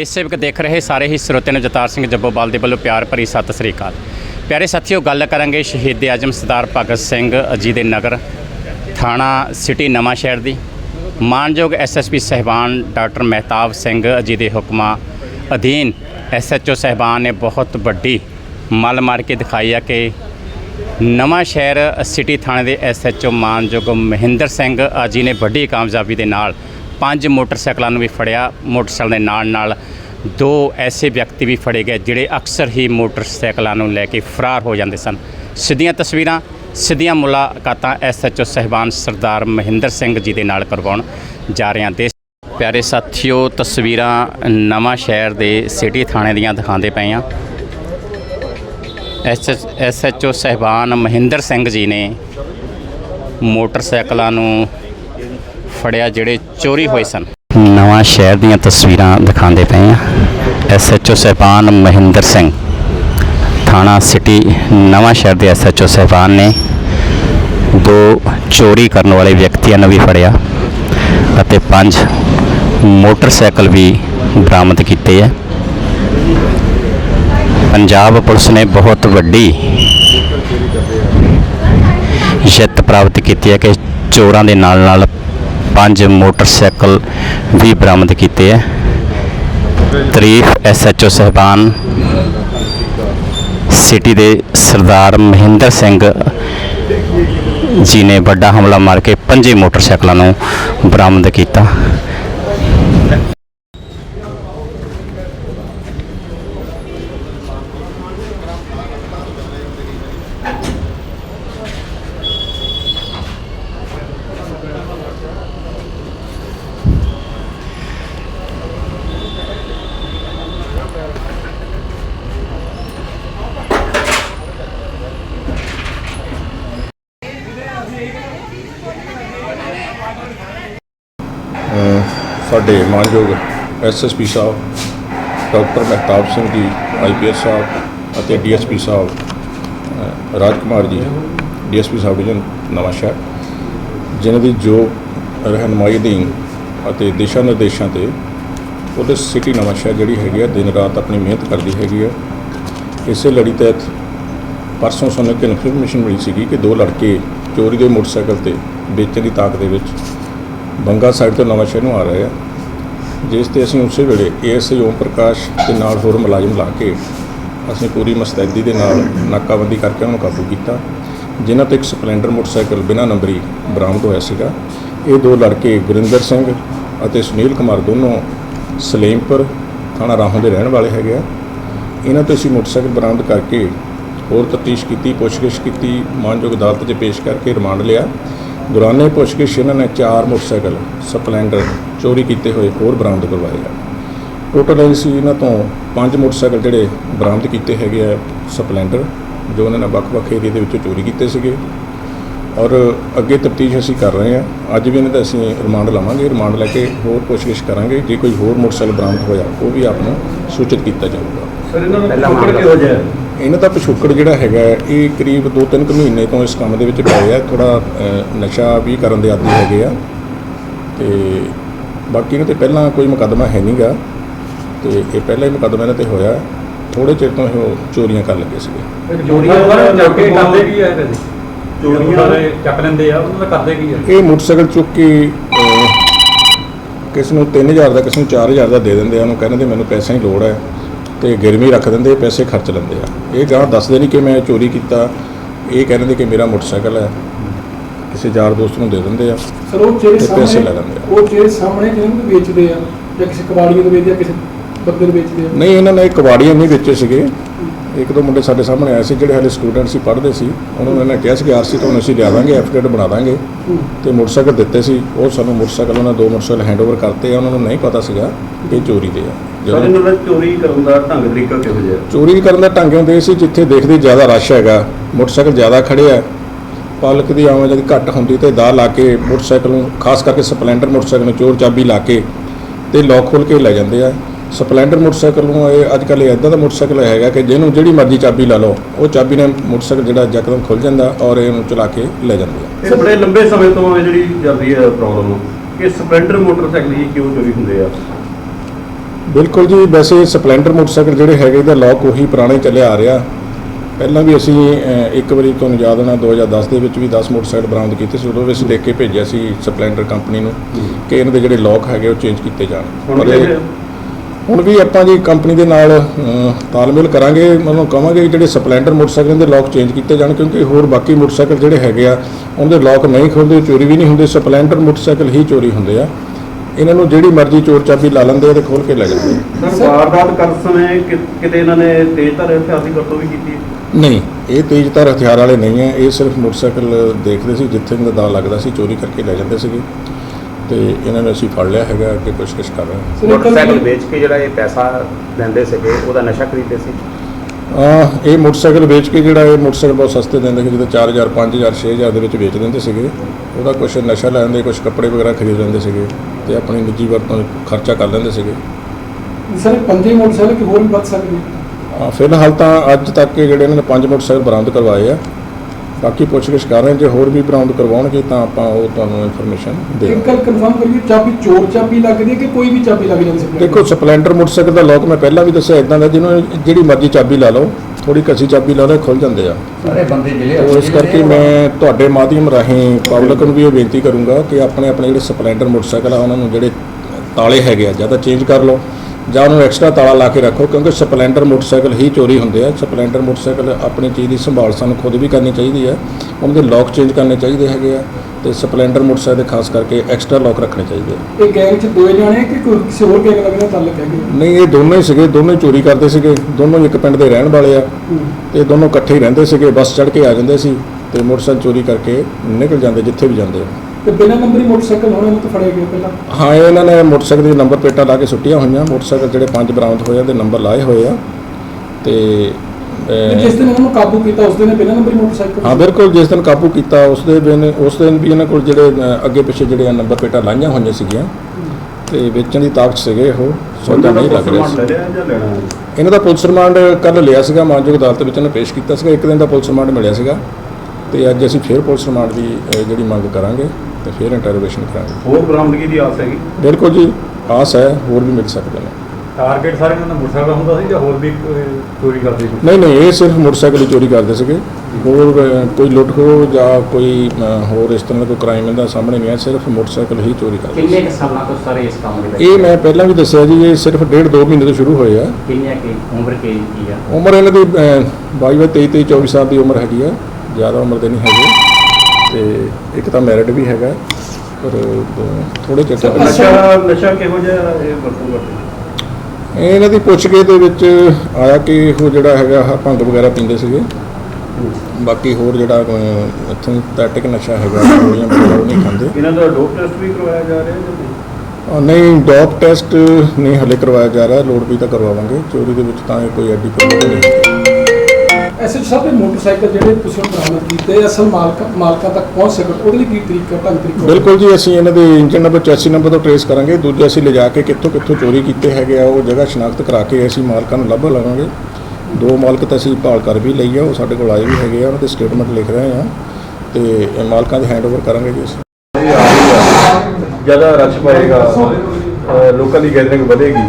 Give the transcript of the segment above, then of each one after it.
ਇਸ ਸੇਵਕ ਦੇਖ ਰਹੇ ਸਾਰੇ ਹੀ ਸਰੋਤਿਆਂ ਨੂੰ ਜਤਾਰ ਸਿੰਘ ਜੱਬੋਵਾਲ ਦੇ ਵੱਲੋਂ ਪਿਆਰ ਭਰੀ ਸਤਿ ਸ੍ਰੀ ਅਕਾਲ। ਪਿਆਰੇ ਸਾਥੀਓ ਗੱਲ ਕਰਾਂਗੇ ਸ਼ਹੀਦ ਆਜਮ ਸਰਦਾਰ ਭਗਤ ਸਿੰਘ ਜੀ ਦੇ ਨਗਰ ਥਾਣਾ ਸਿਟੀ ਨਵਾਂ ਸ਼ਹਿਰ ਦੀ। ਮਾਨਯੋਗ ਐਸਐਸਪੀ ਸਹਿਬਾਨ ਡਾਕਟਰ ਮਹਿਤਾਬ ਸਿੰਘ ਜੀ ਦੇ ਹੁਕਮਾਂ ਅਧੀਨ ਐਸਐਚਓ ਸਹਿਬਾਨ ਨੇ ਬਹੁਤ ਵੱਡੀ ਮੱਲ ਮਾਰ ਕੇ ਦਿਖਾਈ ਆ ਕਿ ਨਵਾਂ ਸ਼ਹਿਰ ਸਿਟੀ ਥਾਣੇ ਦੇ ਐਸਐਚਓ ਮਾਨਯੋਗ ਮਹਿੰਦਰ ਸਿੰਘ ਅ, ਜੀ ਨੇ ਵੱਡੀ ਕਾਮਯਾਬੀ ਦੇ ਨਾਲ ਪੰਜ ਮੋਟਰਸਾਈਕਲਾਂ ਨੂੰ ਵੀ ਫੜਿਆ। ਮੋਟਰਸਾਈਕਲ ਦੇ ਨਾਲ ਨਾਲ ਦੋ ਐਸੇ ਵਿਅਕਤੀ ਵੀ ਫੜੇ ਗਏ, ਜਿਹੜੇ ਅਕਸਰ ਹੀ ਮੋਟਰਸਾਈਕਲਾਂ ਨੂੰ ਲੈ ਕੇ ਫਰਾਰ ਹੋ ਜਾਂਦੇ ਸਨ। ਸਿੱਧੀਆਂ ਤਸਵੀਰਾਂ, ਸਿੱਧੀਆਂ ਮੁਲਾਕਾਤਾਂ ਐਸਐਚਓ ਸਹਿਬਾਨ ਸਰਦਾਰ ਮਹਿੰਦਰ ਸਿੰਘ ਜੀ ਦੇ ਨਾਲ ਕਰਵਾਉਣ ਜਾ ਰਹੇ ਹਾਂ। ਦੇਸ਼ ਪਿਆਰੇ ਸਾਥੀਓ, ਤਸਵੀਰਾਂ ਨਵਾਂ ਸ਼ਹਿਰ ਦੇ ਸਿਟੀ ਥਾਣੇ ਦੀਆਂ ਦਿਖਾਉਂਦੇ ਪਏ ਹਾਂ। ਐਸਐਚਓ ਸਹਿਬਾਨ ਮਹਿੰਦਰ ਸਿੰਘ ਜੀ ਨੇ ਮੋਟਰਸਾਈਕਲਾਂ ਨੂੰ ਫੜਿਆ ਜਿਹੜੇ ਚੋਰੀ ਹੋਏ ਸਨ। ਨਵਾਂ ਸ਼ਹਿਰ ਦੀਆਂ ਤਸਵੀਰਾਂ ਦਿਖਾਉਂਦੇ ਪਏ ਆ ਐਸਐਚਓ ਸਹਿਬਾਨ ਮਹਿੰਦਰ ਸਿੰਘ। ਥਾਣਾ ਸਿਟੀ, ਨਵਾਂ ਸ਼ਹਿਰ ਦੇ ਐਸਐਚਓ ਸਹਿਬਾਨ ਨੇ ਦੋ ਚੋਰੀ ਕਰਨ ਵਾਲੇ ਵਿਅਕਤੀਆਂ ਨੂੰ ਵੀ ਫੜਿਆ ਅਤੇ ਪੰਜ ਮੋਟਰਸਾਈਕਲ ਵੀ ਬਰਾਮਦ ਕੀਤੇ ਹੈ। ਪੰਜਾਬ ਪੁਲਿਸ ਨੇ ਬਹੁਤ ਵੱਡੀ ਜਿੱਤ ਪ੍ਰਾਪਤ ਕੀਤੀ ਹੈ ਕਿ ਚੋਰਾਂ ਦੇ ਨਾਲ ਨਾਲ ਪੰਜ ਮੋਟਰਸਾਈਕਲ ਵੀ ਬਰਾਮਦ ਕੀਤੇ ਹੈ। ਤਾਰੀਫ ਐਸਐਚਓ ਸਹਿਬਾਨ, ਸਿਟੀ ਦੇ ਸਰਦਾਰ ਮਹਿੰਦਰ ਸਿੰਘ ਜੀ ਨੇ ਵੱਡਾ ਹਮਲਾ ਮਾਰ ਕੇ ਪੰਜੇ ਮੋਟਰਸਾਈਕਲਾਂ ਨੂੰ ਬਰਾਮਦ ਕੀਤਾ। ਸਾਡੇ ਮਾਨਯੋਗ ਐਸਐਸਪੀ ਸਾਹਿਬ ਡਾਕਟਰ ਮਹਿਤਾਬ ਸਿੰਘ ਜੀ ਆਈਪੀਐਸ ਸਾਹਿਬ ਅਤੇ ਡੀਐਸਪੀ ਸਾਹਿਬ ਅ, ਰਾਜਕੁਮਾਰ ਜੀ ਡੀਐਸਪੀ ਸਾਹਿਬ ਡਿਵੀਜ਼ਨ ਨਵਾਂਸ਼ਹਿਰ ਜਿਨ੍ਹਾਂ ਦੀ ਜੋ ਰਹਿਨਮਾਈ ਅਧੀਨ ਅਤੇ ਦਿਸ਼ਾ ਨਿਰਦੇਸ਼ਾਂ ਤੇ ਉਹਦੇ ਸਿਟੀ ਨਵਾਂਸ਼ਹਿਰ ਜਿਹੜੀ ਹੈਗੀ ਆ ਦਿਨ ਰਾਤ ਆਪਣੀ ਮਿਹਨਤ ਕਰਦੀ ਹੈਗੀ ਆ। ਇਸੇ ਲੜੀ ਤਹਿਤ ਪਰਸੋਂ ਸਾਨੂੰ ਇੱਕ ਇਨਫੋਰਮੇਸ਼ਨ ਮਿਲੀ ਸੀਗੀ ਕਿ ਦੋ ਲੜਕੇ ਚੋਰੀ ਦੇ ਮੋਟਰਸਾਈਕਲ ਤੇ ਵੇਚਣ ਦੀ ਤਾਕ ਦੇ ਵਿੱਚ ਬੰਗਾ ਸਾਈਡ ਤੋਂ ਨਵਾਂਸ਼ਹਿਰ ਨੂੰ ਆ ਰਹੇ ਆ। ਜਿਸ ਤੇ ਅਸੀਂ ਉਸੇ ਵੇਲੇ ਏਐਸਆਈ ਓਮ ਪ੍ਰਕਾਸ਼ ਦੇ ਨਾਲ ਹੋਰ ਮੁਲਾਜ਼ਮ ਲਾ ਕੇ ਅਸੀਂ ਪੂਰੀ ਮਸਤੈਦੀ ਦੇ ਨਾਲ ਨਾਕਾਬੰਦੀ ਕਰਕੇ ਉਹਨਾਂ ਨੂੰ ਕਾਬੂ ਕੀਤਾ, ਜਿਨ੍ਹਾਂ 'ਤੇ ਇੱਕ ਸਪਲੈਂਡਰ ਮੋਟਰਸਾਈਕਲ ਬਿਨਾਂ ਨੰਬਰੀ ਬਰਾਮਦ ਹੋਇਆ ਸੀਗਾ। ਇਹ ਦੋ ਲੜਕੇ ਗੁਰਿੰਦਰ ਸਿੰਘ ਅਤੇ ਸੁਨੀਲ ਕੁਮਾਰ ਦੋਨੋਂ ਸਲੇਮਪੁਰ ਥਾਣਾ ਰਾਹੋਂ ਦੇ ਰਹਿਣ ਵਾਲੇ ਹੈਗੇ ਆ। ਇਹਨਾਂ ਤੋਂ ਅਸੀਂ ਮੋਟਰਸਾਈਕਲ ਬਰਾਮਦ ਕਰਕੇ ਹੋਰ ਤਫਤੀਸ਼ ਕੀਤੀ, ਪੁੱਛਗਿੱਛ ਕੀਤੀ, ਮਾਨਯੋਗ ਅਦਾਲਤ 'ਚ ਪੇਸ਼ ਕਰਕੇ ਰਿਮਾਂਡ ਲਿਆ। ਦੌਰਾਨੇ ਪੁੱਛਗਿੱਛ ਇਹਨਾਂ ਨੇ ਚਾਰ ਮੋਟਰਸਾਈਕਲ, ਸਪਲੈਂਡਰ ਚੋਰੀ ਕੀਤੇ ਹੋਏ, ਹੋਰ ਬਰਾਮਦ ਕਰਵਾਏ ਆ। ਟੋਟਲ ਅਸੀਂ ਇਹਨਾਂ ਤੋਂ ਪੰਜ ਮੋਟਰਸਾਈਕਲ ਜਿਹੜੇ ਬਰਾਮਦ ਕੀਤੇ ਹੈਗੇ ਆ, ਸਪਲੈਂਡਰ, ਜੋ ਉਹਨਾਂ ਨੇ ਵੱਖ-ਵੱਖ ਏਰੀਆ ਦੇ ਵਿੱਚੋਂ ਚੋਰੀ ਕੀਤੇ ਸੀਗੇ। ਔਰ ਅੱਗੇ ਤਫਤੀਸ਼ ਅਸੀਂ ਕਰ ਰਹੇ ਹਾਂ। ਅੱਜ ਵੀ ਇਹਨਾਂ ਦਾ ਅਸੀਂ ਰਿਮਾਂਡ ਲਵਾਂਗੇ। ਰਿਮਾਂਡ ਲੈ ਕੇ ਹੋਰ ਪੁੱਛਗਿੱਛ ਕਰਾਂਗੇ। ਜੇ ਕੋਈ ਹੋਰ ਮੋਟਰਸਾਈਕਲ ਬਰਾਮਦ ਹੋਇਆ ਉਹ ਵੀ ਆਪ ਨੂੰ ਸੂਚਿਤ ਕੀਤਾ ਜਾਊਗਾ। ਸਰ ਇਹਨਾਂ ਦਾ ਪਿਛੋਕੜ ਕਿਹੋ ਜਿਹਾ ਹੈ? ਇਹਨਾਂ ਦਾ ਪਿਛੋਕੜ ਜਿਹੜਾ ਹੈਗਾ ਇਹ ਕਰੀਬ 2-3 ਕੁ ਮਹੀਨੇ ਤੋਂ ਇਸ ਕੰਮ ਦੇ ਵਿੱਚ ਪਏ ਆ। ਥੋੜਾ ਨਸ਼ਾ ਵੀ ਕਰਨ ਦੇ ਆਦੀ ਹੈਗੇ ਆ। ਤੇ ਬਾਕੀ ਇਹਨਾਂ ਤੇ ਪਹਿਲਾਂ ਕੋਈ ਮੁਕੱਦਮਾ ਹੈ ਨਹੀਂਗਾ ਤੇ ਇਹ ਪਹਿਲਾ ਹੀ ਮੁਕੱਦਮਾ ਇਹਨਾਂ ਤੇ ਹੋਇਆ। ਥੋੜੇ ਚਿਰ ਤੋਂ ਇਹ ਚੋਰੀਆਂ ਕਰਨ ਲੱਗੇ ਸੀਗੇ। ਚੋਰੀਆਂ ਬਾਰੇ ਚੱਕ ਕਰਦੇ ਕੀ ਹੈ ਵੈਸੇ ਚੋਰੀਆਂ ਬਾਰੇ ਚੱਕ ਲੈਂਦੇ ਆ ਉਹਨਾਂ ਦਾ ਕਰਦੇ ਕੀ ਹੈ ਇਹ ਮੋਟਰਸਾਈਕਲ ਚੁੱਕ ਕੇ ਅਹ, ਕਿਸ ਨੂੰ 3000 ਦਾ ਕਿਸ ਨੂੰ 4000 ਦਾ ਦੇ ਦਿੰਦੇ ਆ ਉਹਨੂੰ ਕਹਿੰਦੇ ਮੈਨੂੰ ਪੈਸੇ ਦੀ ਲੋੜ ਹੈ ਤੇ ਗਿਰਵੀ ਰੱਖ ਦਿੰਦੇ ਪੈਸੇ ਖਰਚ ਲੈਂਦੇ ਆ। ਇਹ ਗਾਂ ਦੱਸਦੇ ਨਹੀਂ ਕਿ ਮੈਂ ਚੋਰੀ ਕੀਤਾ ਇਹ ਕਹਿੰਦੇ ਕਿ ਮੇਰਾ ਮੋਟਰਸਾਈਕਲ ਹੈ ਕਿਸੇ ਯਾਰ ਦੋਸਤ ਨੂੰ ਦੇ ਦਿੰਦੇ ਆ ਸਰ ਉਹ ਤੇ ਪੈਸੇ ਸਾਹਮਣੇ ਲੈ ਲੈਂਦੇ ਆ। ਉਹ ਚੇਅਰ ਸਾਹਮਣੇ ਜਿਹਨਾਂ ਨੂੰ ਵੇਚਦੇ ਆ? ਜਾਂ ਕਿਸੇ ਕਬਾੜੀਆਂ ਨੂੰ ਵੇਚਦੇ ਆ ਕਿਸੇ ਬੰਦੇ ਨੂੰ ਵੇਚਦੇ ਆ? ਨਹੀਂ ਇਹਨਾਂ ਨੇ ਕਬਾੜੀਆਂ ਨਹੀਂ ਵੇਚੇ ਸੀਗੇ। ਇੱਕ ਦੋ ਮੁੰਡੇ ਸਾਡੇ ਸਾਹਮਣੇ ਆਏ ਸੀ ਜਿਹੜੇ ਹਾਲੇ ਸਟੂਡੈਂਟ ਸੀ ਪੜ੍ਹਦੇ ਸੀ। ਉਹਨਾਂ ਨੂੰ ਇਹਨਾਂ ਕਿਹਾ ਸੀ ਕਿ ਆਰਸੀ ਤੁਹਾਨੂੰ ਅਸੀਂ ਲਿਆ ਦਾਂਗੇ ਐਫੀਡੇਟ ਬਣਾ ਦਾਂਗੇ। ਤੇ ਮੋਟਰਸਾਈਕਲ ਦਿੱਤੇ ਸੀ। ਉਹ ਸਾਨੂੰ ਮੋਟਰਸਾਈਕਲ ਉਹਨਾਂ ਦੋ ਮੋਟਰਸਾਈਕਲ ਹੈਂਡਓਵਰ ਕਰਤੇ ਆ। ਉਹਨਾਂ ਨੂੰ ਨਹੀਂ ਪਤਾ ਸੀਗਾ ਕਿ ਇਹ ਚੋਰੀ ਦੇ ਆ। ਸਰ ਇਹਨਾਂ ਦਾ ਚੋਰੀ ਕਰਨ ਦਾ ਢੰਗ ਤਰੀਕਾ ਕਿਹੋ ਜਿਹਾ ਹੈ? ਚੋਰੀ ਕਰਨ ਦਾ ਢੰਗ ਹੁੰਦੇ ਸੀ ਜਿੱਥੇ ਦੇਖਦੇ ਜ਼ਿਆਦਾ ਰਸ਼ ਹੈਗਾ ਮੋਟਰਸਾਈਕਲ ਜ਼ਿਆਦਾ ਖੜੇ ਆ। ਪਬਲਿਕ ਦੀ ਆਵਾਜਾਈ ਘੱਟ ਹੁੰਦੀ ਤੇ ਦਾ ਲਾ ਕੇ ਮੋਟਰਸਾਈਕਲ ਨੂੰ ਖਾਸ ਕਰਕੇ ਸਪਲੈਂਡਰ ਮੋਟਰਸਾਈਕਲ ਨੂੰ ਚੋਰ ਚਾਬੀ ਲਾ ਕੇ ਤੇ ਲੋਕ ਖੋਲ ਕੇ ਲੈ ਜਾਂਦੇ ਆ। ਸਪਲੈਂਡਰ ਮੋਟਰਸਾਈਕਲ ਨੂੰ ਇਹ ਅੱਜ ਕੱਲ੍ਹ ਇਦਾਂ ਦਾ ਮੋਟਰਸਾਈਕਲ ਹੈਗਾ ਕਿ ਜਿਹਨੂੰ ਜਿਹੜੀ ਮਰਜ਼ੀ ਚਾਬੀ ਲਾ ਲਓ ਉਹ ਚਾਬੀ ਨਾਲ ਮੋਟਰਸਾਈਕਲ ਜਿਹੜਾ ਯਕਦਮ ਖੁੱਲ ਜਾਂਦਾ ਔਰ ਇਹਨੂੰ ਚਲਾ ਕੇ ਲੈ ਜਾਂਦੇ ਆ ਇਹ ਬੜੇ ਲੰਬੇ ਸਮੇਂ ਤੋਂ ਇਹ ਜਿਹੜੀ ਚੱਲਦੀ ਹੈ ਪ੍ਰੋਬਲਮ ਕਿ ਸਪਲੈਂਡਰ ਮੋਟਰਸਾਈਕਲ ਹੀ ਕਿਉਂ ਚੋਰੀ ਹੁੰਦੇ ਆ? ਬਿਲਕੁਲ ਜੀ ਵੈਸੇ ਸਪਲੈਂਡਰ ਮੋਟਰਸਾਈਕਲ ਜਿਹੜੇ ਹੈਗੇ ਇਹਦਾ ਲੋਕ ਉਹੀ ਪੁਰਾਣੇ ਚੱਲਿਆ ਆ ਰਿਹਾ। ਪਹਿਲਾਂ ਵੀ ਅਸੀਂ ਇੱਕ ਵਾਰੀ ਤੁਹਾਨੂੰ ਯਾਦ ਹੋਣਾ 2010 ਦੇ ਵਿੱਚ ਵੀ 10 ਮੋਟਰਸਾਈਕਲ ਬਰਾਮਦ ਕੀਤੇ ਸੀ ਉਦੋਂ ਵੀ ਅਸੀਂ ਲਿਖ ਕੇ ਭੇਜਿਆ ਸੀ ਸਪਲੈਂਡਰ ਕੰਪਨੀ ਨੂੰ ਕਿ ਇਹਨਾਂ ਦੇ ਜਿਹੜੇ ਲੋਕ ਹੈਗੇ ਉਹ ਚੇਂਜ ਕੀਤੇ ਜਾਣ। ਪਰ ਹੁਣ ਵੀ ਆਪਾਂ ਜੀ ਕੰਪਨੀ ਦੇ ਨਾਲ ਤਾਲਮੇਲ ਕਰਾਂਗੇ ਮੈਨੂੰ ਕਹਾਂਗੇ ਕਿ ਜਿਹੜੇ ਸਪਲੈਂਡਰ ਮੋਟਰਸਾਈਕਲ ਦੇ ਲੋਕ ਚੇਂਜ ਕੀਤੇ ਜਾਣ ਕਿਉਂਕਿ ਹੋਰ ਬਾਕੀ ਮੋਟਰਸਾਈਕਲ ਜਿਹੜੇ ਹੈਗੇ ਆ ਉਹਦੇ ਲੋਕ ਨਹੀਂ ਖੁੱਲਦੇ ਚੋਰੀ ਵੀ ਨਹੀਂ ਹੁੰਦੇ ਸਪਲੈਂਡਰ ਮੋਟਰਸਾਈਕਲ ਹੀ ਚੋਰੀ ਹੁੰਦੇ ਆ। ਇਹਨਾਂ ਨੂੰ ਜਿਹੜੀ ਮਰਜ਼ੀ ਚੋਰ ਚਾਬੀ ਲਾ ਲੈਂਦੇ ਆ ਤੇ ਖੋਲ ਕੇ ਲੈ ਜਾਂਦੇ ਆ। ਸਰ ਵਾਰਦਾਤ ਕਰਨ ਸਮੇਂ ਕਿ- ਕਿਤੇ ਇਹਨਾਂ ਨੇ ਤੇਜ਼ ਧਾਰ ਹਥਿਆਰ ਦੀ ਵਰਤੋਂ ਵੀ ਕੀਤੀ? ਨਹੀਂ ਇਹ ਤੇਜ਼ਧਾਰ ਹਥਿਆਰ ਵਾਲੇ ਨਹੀਂ ਹੈ ਇਹ ਸਿਰਫ ਮੋਟਰਸਾਈਕਲ ਦੇਖਦੇ ਸੀ ਜਿੱਥੇ ਇਹਨਾਂ ਦਾ ਦਾਅ ਲੱਗਦਾ ਸੀ ਚੋਰੀ ਕਰਕੇ ਲੈ ਜਾਂਦੇ ਸੀਗੇ। ਤੇ ਇਹਨਾਂ ਨੂੰ ਅਸੀਂ ਫੜ ਲਿਆ ਹੈਗਾ ਅੱਗੇ ਪੁੱਛਗਿੱਛ ਕਰ ਰਹੇ ਹਾਂ। ਮੋਟਰਸਾਈਕਲ ਵੇਚ ਕੇ ਜਿਹੜਾ ਇਹ ਪੈਸਾ ਲੈਂਦੇ ਸੀਗੇ ਉਹਦਾ ਨਸ਼ਾ ਖਰੀਦਦੇ ਸੀ? ਅਹ ਇਹ ਮੋਟਰਸਾਈਕਲ ਵੇਚ ਕੇ ਜਿਹੜਾ ਇਹ ਮੋਟਰਸਾਈਕਲ ਬਹੁਤ ਸਸਤੇ ਦਿੰਦੇ ਸੀ ਜਿੱਦਾਂ 4000 5000 6000 ਦੇ ਵਿੱਚ ਵੇਚ ਦਿੰਦੇ ਸੀਗੇ। ਉਹਦਾ ਕੁਝ ਨਸ਼ਾ ਲੈ ਲੈਂਦੇ ਕੁਝ ਕੱਪੜੇ ਵਗੈਰਾ ਖਰੀਦ ਲੈਂਦੇ ਸੀਗੇ ਤੇ ਆਪਣੀ ਨਿੱਜੀ ਵਰਤੋਂ ਖਰਚਾ ਕਰ ਲੈਂਦੇ ਸੀਗੇ। ਸਰ ਇਹ ਪੰਜੇ ਮੋਟਰਸਾਈਕਲ ਕਿ ਹੋਰ ਵੀ ਵੱਧ ਸਕਦੇ ਅਹ ਫਿਲਹਾਲ ਤਾਂ ਅੱਜ ਤੱਕ ਜਿਹੜੇ ਇਹਨਾਂ ਨੇ ਪੰਜ ਮੋਟਰਸਾਈਕਲ ਬਰਾਮਦ ਕਰਵਾਏ ਆ। ਬਾਕੀ ਪੁੱਛਗਿੱਛ ਕਰ ਰਹੇ ਜੇ ਹੋਰ ਵੀ ਬਰਾਮਦ ਕਰਵਾਉਣਗੇ ਤਾਂ ਆਪਾਂ ਉਹ ਤੁਹਾਨੂੰ ਇਨਫੋਰਮੇਸ਼ਨ ਦੇ ਇੱਕ ਗੱਲ ਕਨਫਰਮ ਕਰੀਏ ਚਾਬੀ ਚੋਰ ਚਾਬੀ ਲੱਗਦੀ ਹੈ ਕਿ ਕੋਈ ਵੀ ਚਾਬੀ ਲੱਗ ਜਾਂਦੀ ਦੇਖੋ ਸਪਲੈਂਡਰ ਮੋਟਰਸਾਈਕਲ ਦਾ ਲੋਕ ਮੈਂ ਪਹਿਲਾਂ ਵੀ ਦੱਸਿਆ ਇਦਾਂ ਦਾ ਜਿਹਨੂੰ ਜਿਹੜੀ ਮਰਜ਼ੀ ਚਾਬੀ ਲਾ ਲਓ ਥੋੜੀ ਕਸੀ ਚਾਬੀ ਲਾ ਲਓ ਖੁੱਲ ਜਾਂਦੇ ਆ। ਸਾਰੇ ਬੰਦੇ ਜਿਹੜੇ ਇਸ ਕਰਕੇ ਮੈਂ ਤੁਹਾਡੇ ਮਾਧਿਅਮ ਰਾਹੀਂ ਪਬਲਿਕ ਨੂੰ ਵੀ ਇਹ ਬੇਨਤੀ ਕਰੂੰਗਾ ਕਿ ਆਪਣੇ ਆਪਣੇ ਜਿਹੜੇ ਸਪਲੈਂਡਰ ਮੋਟਰਸਾਈਕਲ ਆ ਉਹਨਾਂ ਨੂੰ ਜਿਹੜੇ ਤਾਲੇ ਹੈਗੇ ਆ ਜਾਂ ਤਾਂ ਚੇਂਜ ਕਰ ਲਓ। ਜਾਂ ਉਹਨੂੰ ਐਕਸਟਰਾ ਤਾਲਾ ਲਾ ਕੇ ਰੱਖੋ ਕਿਉਂਕਿ ਸਪਲੈਂਡਰ ਮੋਟਰਸਾਈਕਲ ਹੀ ਚੋਰੀ ਹੁੰਦੇ ਆ। ਸਪਲੈਂਡਰ ਮੋਟਰਸਾਈਕਲ ਆਪਣੀ ਚੀਜ਼ ਦੀ ਸੰਭਾਲ ਸਾਨੂੰ ਖੁਦ ਵੀ ਕਰਨੀ ਚਾਹੀਦੀ ਹੈ ਉਹਦੇ ਲੋਕ ਚੇਂਜ ਕਰਨੇ ਚਾਹੀਦੇ ਹੈਗੇ ਆ ਤੇ ਸਪਲੈਂਡਰ ਮੋਟਰਸਾਈਕਲ ਦੇ ਖਾਸ ਕਰਕੇ ਐਕਸਟਰਾ ਲੋਕ ਰੱਖਣੇ ਚਾਹੀਦੇ ਆ। ਇਹ ਗੈਂਗ ਚ ਦੋਏ ਜਾਣੇ ਕਿ ਕੋਈ ਕਿਸੇ ਹੋਰ ਗੈਂਗ ਵੀ ਤਾਲੁਕ ਹੈਗੇ ਨਹੀਂ ਇਹ ਦੋਨੋਂ ਹੀ ਸੀਗੇ ਦੋਨੋਂ ਚੋਰੀ ਕਰਦੇ ਸੀਗੇ। ਦੋਨੋਂ ਇੱਕ ਪਿੰਡ ਦੇ ਰਹਿਣ ਵਾਲੇ ਆ ਤੇ ਦੋਨੋਂ ਇਕੱਠੇ ਹੀ ਰਹਿੰਦੇ ਸੀਗੇ ਬੱਸ ਚੜ੍ਹ ਕੇ ਆ ਜਾਂਦੇ ਸੀ ਤੇ ਮੋਟਰਸਾਈਕਲ ਚੋਰੀ ਕਰਕੇ ਨਿਕਲ ਜਾਂਦੇ ਜਿੱਥੇ ਵੀ ਜਾਂਦੇ ਆ। ਤੇ ਬਿਨਾਂ ਨੰਬਰੀ ਮੋਟਰਸਾਈਕਲ ਹੋਣੇ ਨੂੰ ਤਾਂ ਫੜੇ ਗਏ ਪਹਿਲਾਂ? ਹਾਂ ਇਹ ਇਹਨਾਂ ਨੇ ਮੋਟਰਸਾਈਕਲ ਦੇ ਨੰਬਰ ਪਲੇਟਾਂ ਲਾ ਕੇ ਸੁੱਟੀਆਂ ਹੋਈਆਂ। ਮੋਟਰਸਾਈਕਲ ਜਿਹੜੇ ਪੰਜ ਬਰਾਮਦ ਹੋਏ ਆ ਦੇ ਨੰਬਰ ਲਾਏ ਹੋਏ ਆ। ਤੇ ਤੇ ਜਿਸ ਦਿਨ ਇਹਨਾਂ ਨੂੰ ਕਾਬੂ ਕੀਤਾ ਉਸ ਦਿਨ ਇਹ ਬਿਨਾਂ ਨੰਬਰੀ ਮੋਟਰਸਾਈਕਲ ਹਾਂ ਬਿਲਕੁਲ ਜਿਸ ਦਿਨ ਕਾਬੂ ਕੀਤਾ ਉਸ ਦੇ ਦਿਨ ਉਸ ਦਿਨ ਵੀ ਇਹਨਾਂ ਕੋਲ ਜਿਹੜੇ ਅੱਗੇ ਪਿੱਛੇ ਜਿਹੜੇ ਆ ਨੰਬਰ ਪਲੇਟਾਂ ਲਾਈਆਂ ਹੋਈਆਂ ਸੀਗੀਆਂ। ਤੇ ਵੇਚਣ ਦੀ ਤਾਕਤ ਸੀਗੇ ਉਹ। ਸੌਦਾ ਨਹੀਂ ਲੱਗ ਰਿਹਾ ਸੀ? ਇਹਨਾਂ ਦਾ ਪੁਲਿਸ ਰਿਮਾਂਡ ਕੱਲ ਲਿਆ ਸੀਗਾ ਮਾਨਯੋਗ ਅਦਾਲਤ ਵਿੱਚ ਇਹਨਾਂ ਪੇਸ਼ ਕੀਤਾ ਸੀਗਾ। ਇੱਕ ਦਿਨ ਦਾ ਪੁਲਿਸ ਰਿਮਾਂਡ ਮਿਲਿਆ ਸੀਗਾ। ਤੇ ਅੱਜ ਅਸੀਂ ਫੇਰ ਪੁਲਿਸ ਰਿਮਾਂਡ ਦੀ ਜਿਹੜੀ ਮੰਗ ਕਰਾਂਗੇ। ਤੇ ਫੇਰ ਇੰਟਰੋਗੇਸ਼ਨ ਕਰਾਂਗੇ। ਹੋਰ ਬਰਾਮਦਗੀ ਦੀ ਆਸ ਹੈਗੀ? ਬਿਲਕੁਲ ਜੀ ਆਸ ਹੈ ਹੋਰ ਵੀ ਮਿਲ ਸਕਦੇ ਨੇ ਟਾਰਗੇਟ ਸਾਰੇ ਇਹਨਾਂ ਦਾ ਮੋਟਰਸਾਈਕਲ ਹੁੰਦਾ ਸੀ ਜਾਂ ਹੋਰ ਵੀ ਚੋਰੀ ਕਰਦੇ ਸੀ? ਨਹੀਂ ਨਹੀਂ ਇਹ ਸਿਰਫ ਮੋਟਰਸਾਈਕਲ ਹੀ ਚੋਰੀ ਕਰਦੇ ਸੀਗੇ। ਹੋਰ ਕੋਈ ਲੁੱਟ ਖੋ ਜਾਂ ਕੋਈ ਹੋਰ ਇਸ ਤਰ੍ਹਾਂ ਦਾ ਕੋਈ ਕ੍ਰਾਈਮ ਇਹਦਾ ਸਾਹਮਣੇ ਨਹੀਂ ਆਇਆ ਸਿਰਫ ਮੋਟਰਸਾਈਕਲ ਹੀ ਚੋਰੀ ਕਰਦੇ ਕਿੰਨੇ ਕੁ ਸਾਲਾਂ ਤੋਂ ਸਾਰੇ ਇਸ ਕੰਮ ਦੇ ਵਿੱਚ ਇਹ ਮੈਂ ਪਹਿਲਾਂ ਵੀ ਦੱਸਿਆ ਜੀ ਇਹ ਸਿਰਫ ਡੇਢ ਦੋ ਮਹੀਨੇ ਤੋਂ ਸ਼ੁਰੂ ਹੋਏ ਆ। ਕਿੰਨੀਆਂ ਕੀ ਉਮਰ ਕੀ ਕੀ ਆ? ਉਮਰ ਇਹਨਾਂ ਦੀ 22 23 23 24 ਸਾਲ ਦੀ ਉਮਰ ਹੈਗੀ ਆ। ਜ਼ਿਆਦਾ ਉਮਰ ਦੇ ਨਹੀਂ ਹੈਗੇ। ਤੇ ਇੱਕ ਤਾਂ ਮੈਰਿਡ ਵੀ ਹੈਗਾ ਪਰ ਥੋੜੇ ਚਿਰ ਤੱਕ ਨਸ਼ਾ ਨਸ਼ਾ ਕਿਹੋ ਜਿਹਾ ਇਹ ਵਰਤੋਂ ਕਰਦੇ ਇਹਨਾਂ ਦੀ ਪੁੱਛਗਿੱਛ ਦੇ ਵਿੱਚ ਆਇਆ ਕਿ ਉਹ ਜਿਹੜਾ ਹੈਗਾ ਆਹ ਭੰਗ ਵਗੈਰਾ ਪੀਂਦੇ ਸੀਗੇ। ਬਾਕੀ ਹੋਰ ਜਿਹੜਾ ਸਿੰਥੈਟਿਕ ਨਸ਼ਾ ਹੈਗਾ ਉਹ ਨਹੀਂ ਖਾਂਦੇ। ਇਹਨਾਂ ਦਾ ਡੋਪ ਟੈਸਟ ਵੀ ਕਰਵਾਇਆ ਜਾ ਰਿਹਾ ਜਾਂ ਨਹੀਂ? ਡੋਪ ਟੈਸਟ ਨਹੀਂ ਹਲੇ ਕਰਵਾਇਆ ਜਾ ਰਿਹਾ ਲੋੜ ਵੀ ਤਾਂ ਕਰਵਾਵਾਂਗੇ। ਚੋਰੀ ਦੇ ਵਿੱਚ ਤਾਂ ਕੋਈ ਐਡੀ ਪ੍ਰੋਬਲਮ ਨਹੀਂ। ਹੈ ਐਸੇ ਸਭ ਦੇ ਮੋਟਰਸਾਈਕਲ ਜਿਹੜੇ ਤੁਸੀਂ ਬਰਾਮਦ ਕੀਤੇ ਅਸਲ ਮਾਲਕ ਮਾਲਕਾਂ ਤੱਕ ਪਹੁੰਚ ਸਕਣ ਉਹਦੇ ਲਈ ਕੀ ਤਰੀਕਾ ਢੰਗ ਤਰੀਕਾ ਬਿਲਕੁਲ ਜੀ ਅਸੀਂ ਇਹਨਾਂ ਦੇ ਇੰਜਨ ਨੰਬਰ ਚੈਸੀ ਨੰਬਰ ਤੋਂ ਟਰੇਸ ਕਰਾਂਗੇ। ਦੂਜੇ ਅਸੀਂ ਲਿਜਾ ਕੇ ਕਿੱਥੋਂ ਕਿੱਥੋਂ ਚੋਰੀ ਕੀਤੇ ਹੈਗੇ ਆ ਉਹ ਜਗ੍ਹਾ ਸ਼ਨਾਖਤ ਕਰਾ ਕੇ ਅਸੀਂ ਮਾਲਕਾਂ ਨੂੰ ਲੱਭ ਲਵਾਂਗੇ। ਦੋ ਮਾਲਕ ਤਾਂ ਅਸੀਂ ਭਾਲ ਕਰ ਵੀ ਲਈ ਆ ਉਹ ਸਾਡੇ ਕੋਲ ਆਏ ਵੀ ਹੈਗੇ ਆ ਉਹਨਾਂ ਦੇ ਸਟੇਟਮੈਂਟ ਲਿਖ ਰਹੇ ਆ। ਤੇ ਇਹ ਮਾਲਕਾਂ ਦੇ ਹੈਂਡਓਵਰ ਕਰਾਂਗੇ ਜੀ ਅਸੀਂ। ਜ਼ਿਆਦਾ ਰਸ਼ ਪਏਗਾ ਲੋਕਾਂ ਦੀ ਗੈਦਰਿੰਗ ਵਧੇਗੀ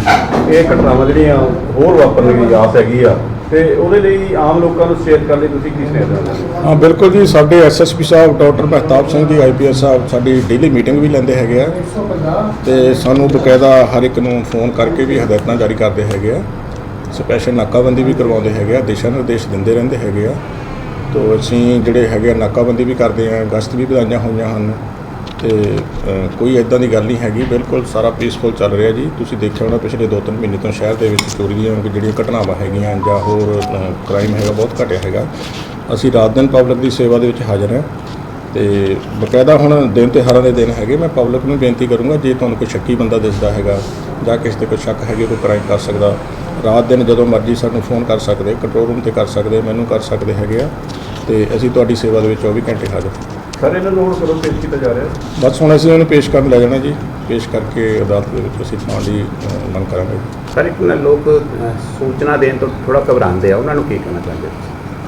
ਇਹ ਘਟਨਾਵਾਂ ਜਿਹੜੀਆਂ ਹੋਰ ਵਾਪਰਨ ਦੀ ਆਸ ਹੈਗੀ ਆ। ਤੇ ਉਹਦੇ ਲਈ ਆਮ ਲੋਕਾਂ ਨੂੰ ਸਚੇਤ ਕਰਨ ਲਈ ਤੁਸੀਂ ਕੀ ਸੁਨੇਹਾ ਦਿੰਦੇ ਹਾਂ? ਬਿਲਕੁਲ ਜੀ, ਸਾਡੇ ਐਸਐਸਪੀ ਸਾਹਿਬ, ਡਾਕਟਰ ਮਹਿਤਾਬ ਸਿੰਘ ਜੀ ਆਈਪੀਐਸ ਸਾਹਿਬ, ਸਾਡੀ ਡੇਲੀ ਮੀਟਿੰਗ ਵੀ ਲੈਂਦੇ ਹੈਗੇ ਆ। 150 ਤੇ ਸਾਨੂੰ ਬਕਾਇਦਾ ਹਰ ਇੱਕ ਨੂੰ ਫੋਨ ਕਰਕੇ ਵੀ ਹਦਾਇਤਾਂ ਜਾਰੀ ਕਰਦੇ ਹੈਗੇ ਆ। ਸਪੈਸ਼ਲ ਨਾਕਾਬੰਦੀ ਵੀ ਕਰਵਾਉਂਦੇ ਹੈਗੇ ਆ, ਦਿਸ਼ਾ ਨਿਰਦੇਸ਼ ਦਿੰਦੇ ਰਹਿੰਦੇ ਹੈਗੇ ਆ। ਤੋ ਅਸੀਂ ਜਿਹੜੇ ਹੈਗੇ ਆ, ਨਾਕਾਬੰਦੀ ਵੀ ਕਰਦੇ ਆ, ਗਸ਼ਤ ਵੀ ਵਧਾਈਆਂ ਹੋਈਆਂ ਹਨ। ਤੇ ਅ, ਕੋਈ ਇਦਾਂ ਦੀ ਗੱਲ ਨਹੀਂ ਹੈਗੀ। ਬਿਲਕੁਲ ਸਾਰਾ ਪੀਸਫੁਲ ਚੱਲ ਰਿਹਾ ਜੀ। ਤੁਸੀਂ ਦੇਖਿਆ ਹੋਣਾ ਪਿਛਲੇ 2-3 ਮਹੀਨੇ ਤੋਂ ਸ਼ਹਿਰ ਦੇ ਵਿੱਚ ਚੋਰੀ ਦੀਆਂ ਜਿਹੜੀਆਂ ਘਟਨਾਵਾਂ ਹੈਗੀਆਂ ਜਾਂ ਹੋਰ ਕ੍ਰਾਈਮ ਹੈਗਾ ਬਹੁਤ ਘਟਿਆ ਹੈਗਾ। ਅਸੀਂ ਰਾਤ ਦਿਨ ਪਬਲਿਕ ਦੀ ਸੇਵਾ ਦੇ ਵਿੱਚ ਹਾਜ਼ਰ ਹਾਂ। ਤੇ ਬਕਾਇਦਾ ਹੁਣ ਦਿਨ ਤਿਉਹਾਰਾਂ ਦੇ ਦਿਨ ਹੈਗੇ। ਮੈਂ ਪਬਲਿਕ ਨੂੰ ਬੇਨਤੀ ਕਰੂੰਗਾ ਜੇ ਤੁਹਾਨੂੰ ਕੋਈ ਸ਼ੱਕੀ ਬੰਦਾ ਦਿਸਦਾ ਹੈਗਾ ਜਾਂ ਕਿਸੇ ਤੇ ਕੋਈ ਸ਼ੱਕ ਹੈਗੇ ਕੋਈ ਕ੍ਰਾਈਮ ਕਰ ਸਕਦਾ। ਰਾਤ ਦਿਨ ਜਦੋਂ ਮਰਜ਼ੀ ਸਾਨੂੰ ਫੋਨ ਕਰ ਸਕਦੇ ਕੰਟਰੋਲ ਰੂਮ ਤੇ ਕਰ ਸਕਦੇ ਮੈਨੂੰ ਕਰ ਸਕਦੇ ਹੈਗੇ ਆ। ਤੇ ਅਸੀਂ ਤੁਹਾਡੀ ਸੇਵਾ ਦੇ ਵਿੱਚ 24 ਘੰਟੇ ਹਾਜ਼ਰ ਸਰ ਇਹਨਾਂ ਨੂੰ ਹੁਣ ਕਦੋਂ ਪੇਸ਼ ਕੀਤਾ ਜਾ ਰਿਹਾ। ਬਸ ਹੁਣ ਅਸੀਂ ਉਹਨੂੰ ਪੇਸ਼ ਕਰਨ ਲੈ ਜਾਣਾ ਜੀ। ਪੇਸ਼ ਕਰਕੇ ਅਦਾਲਤ ਦੇ ਵਿੱਚ ਅਸੀਂ ਥਾਂ ਦੀ ਅ, ਮੰਗ ਕਰਾਂਗੇ। ਸਰ ਇੱਕ ਨਾ ਲੋਕ ਅਹ, ਸੂਚਨਾ ਦੇਣ ਤੋਂ ਥੋੜਾ ਘਬਰਾਉਂਦੇ ਆ। ਉਹਨਾਂ ਨੂੰ ਕੀ ਕਹਿਣਾ ਚਾਹੁੰਦੇ ਹੋ?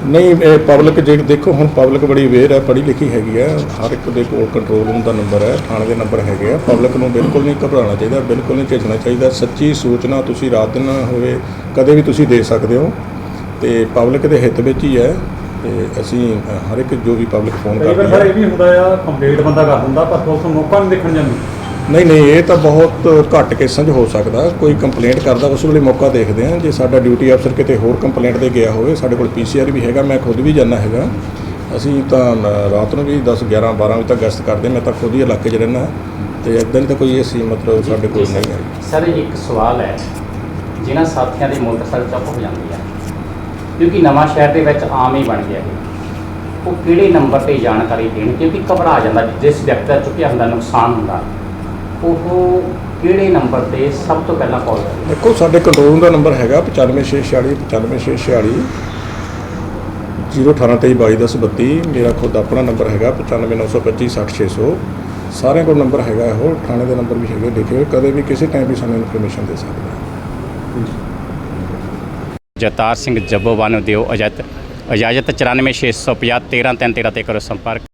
ਨਹੀਂ ਇਹ ਪਬਲਿਕ ਜੇ ਦੇਖੋ ਹੁਣ ਪਬਲਿਕ ਬੜੀ ਅਵੇਅਰ ਹੈ ਪੜ੍ਹੀ ਲਿਖੀ ਹੈਗੀ ਹੈ। ਹਰ ਇੱਕ ਦੇ ਕੋਲ ਕੰਟਰੋਲ ਰੂਮ ਦਾ ਨੰਬਰ ਹੈ ਥਾਣੇ ਦੇ ਨੰਬਰ ਹੈਗੇ ਆ। ਪਬਲਿਕ ਨੂੰ ਬਿਲਕੁਲ ਨਹੀਂ ਘਬਰਾਉਣਾ ਚਾਹੀਦਾ ਬਿਲਕੁਲ ਨਹੀਂ ਝਿਜਕਣਾ ਚਾਹੀਦਾ। ਸੱਚੀ ਸੂਚਨਾ ਤੁਸੀਂ ਰਾਤ ਦਿਨ ਹੋਵੇ ਕਦੇ ਵੀ ਤੁਸੀਂ ਦੇ ਸਕਦੇ ਹੋ। ਤੇ ਪਬਲਿਕ ਦੇ ਹਿੱਤ ਵਿੱਚ ਹੀ ਹੈ। ਤੇ ਅਸੀਂ ਹਰ ਇੱਕ ਜੋ ਵੀ ਪਬਲਿਕ ਫੋਨ ਕਈ ਵਾਰ ਕਰਦੀ ਸਰ ਹੈ। ਇਹ ਵੀ ਹੁੰਦਾ ਆ ਕੰਪਲੀਟ ਬੰਦਾ ਕਰ ਦਿੰਦਾ ਪਰ ਪੁਲਿਸ ਨੂੰ ਮੌਕਾ ਨਹੀਂ ਦੇਖਣ ਜਾਂਦੀ। ਨਹੀਂ ਨਹੀਂ ਇਹ ਤਾਂ ਬਹੁਤ ਘੱਟ ਕੇਸਾਂ 'ਚ ਹੋ ਸਕਦਾ। ਕੋਈ ਕੰਪਲੇਂਟ ਕਰਦਾ ਉਸ ਵੇਲੇ ਮੌਕਾ ਦੇਖਦੇ ਹਾਂ। ਜੇ ਸਾਡਾ ਡਿਊਟੀ ਅਫਸਰ ਕਿਤੇ ਹੋਰ ਕੰਪਲੇਂਟ ਦੇ ਗਿਆ ਹੋਵੇ ਸਾਡੇ ਕੋਲ ਪੀਸੀਆਰ ਵੀ ਹੈਗਾ ਮੈਂ ਖੁਦ ਵੀ ਜਾਂਦਾ ਹੈਗਾ। ਅਸੀਂ ਤਾਂ ਅ, ਰਾਤ ਨੂੰ ਵੀ 10 11 12 ਵਜੇ ਤੱਕ ਗਸ਼ਤ ਕਰਦੇ ਮੈਂ ਤਾਂ ਖੁਦ ਹੀ ਇਲਾਕੇ 'ਚ ਰਹਿੰਦਾ। ਤੇ ਇਦਾਂ ਦੀ ਤਾਂ ਕੋਈ ਐਸੀ ਮਤਲਬ ਸਾਡੇ ਕੋਲ ਨਹੀਂ ਹੈ। ਸਰ ਇੱਕ ਸਵਾਲ ਹੈ ਜਿਨ੍ਹਾਂ ਸਾਥੀਆਂ ਦੀ ਮੋਟਰਸਾਈਕਲ ਚੁੱਪ ਹੋ ਜਾਂਦੀ ਹੈ। ਕਿਉਂਕਿ ਨਵਾਂ ਸ਼ਹਿਰ ਦੇ ਵਿੱਚ ਆਮ ਹੀ ਬਣ ਗਿਆ। ਹੈ ਉਹ ਕਿਹੜੇ ਨੰਬਰ ਤੇ ਜਾਣਕਾਰੀ ਦੇਣ? ਕਿਉਂਕਿ ਘਬਰਾ ਜਾਂਦਾ, ਜਿਸ ਵਿਅਕਤੀ ਦਾ ਚੁੱਕਿਆ ਹੁੰਦਾ, ਨੁਕਸਾਨ ਹੁੰਦਾ। ਉਹ ਕਿਹੜੇ ਨੰਬਰ ਤੇ ਸਭ ਤੋਂ ਪਹਿਲਾਂ ਕਾਲ ਕਰੇ ਦੇਖੋ, ਸਾਡੇ ਕੰਟਰੋਲ ਰੂਮ ਦਾ ਨੰਬਰ ਹੈਗਾ 95646 95646 01823221032 ਮੇਰਾ ਖੁਦ ਆਪਣਾ ਨੰਬਰ ਹੈਗਾ 95925 60600 ਸਾਰਿਆਂ ਕੋਲ ਨੰਬਰ ਹੈਗਾ ਇਹੋ, ਥਾਣੇ ਦੇ ਨੰਬਰ ਵੀ ਹੈਗੇ ਲਿਖੇ ਕਦੇ ਵੀ ਕਿਸੇ ਟਾਈਮ ਵੀ ਸਾਨੂੰ ਇਨਫੋਰਮੇਸ਼ਨ ਦੇ ਸਕਦੇ ਜਤਾਰ ਸਿੰਘ ਜੱਬੋਵਾਲ ਨੂੰ ਦਿਓ ਇਜਾਜ਼ਤ। ਇਜਾਜ਼ਤ 94650 13313 ਤੇ ਕਰੋ ਸੰਪਰਕ।